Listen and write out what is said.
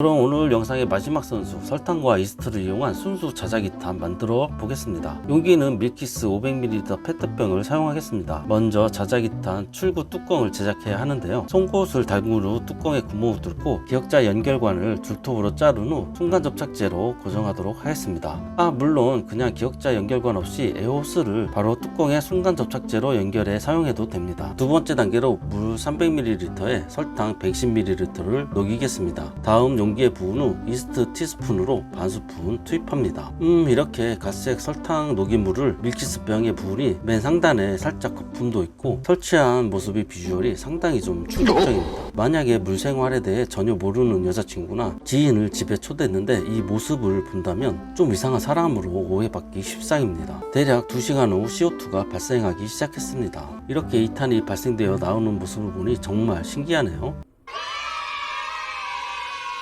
그럼 오늘 영상의 마지막 선수 설탕과 이스트를 이용한 순수 자작이탄 만들어 보겠습니다. 용기는 밀키스 500ml 페트병을 사용하겠습니다. 먼저 자작이탄 출구 뚜껑을 제작해야 하는데요. 송곳을 달군 후 뚜껑에 구멍을 뚫고 기역자 연결관을 줄톱으로 자른 후 순간 접착제로 고정하도록 하겠습니다. 아 물론 그냥 기역자 연결관 없이 에어호스를 바로 뚜껑에 순간 접착제로 연결해 사용해도 됩니다. 두 번째 단계로 물 300ml에 설탕 110ml를 녹이겠습니다. 다음 용 기에 부은 후 이스트 티스푼으로 반 스푼 투입합니다. 음 이렇게 갈색 설탕 녹인 물을 밀키스 병에 부으니 맨 상단에 살짝 거품도 있고 설치한 모습이 비주얼이 상당히 좀 충격적입니다. 만약에 물 생활에 대해 전혀 모르는 여자친구나 지인을 집에 초대했는데 이 모습을 본다면 좀 이상한 사람으로 오해받기 십상입니다. 대략 2시간 후 CO2가 발생하기 시작했습니다. 이렇게 이탄이 발생되어 나오는 모습을 보니 정말 신기하네요.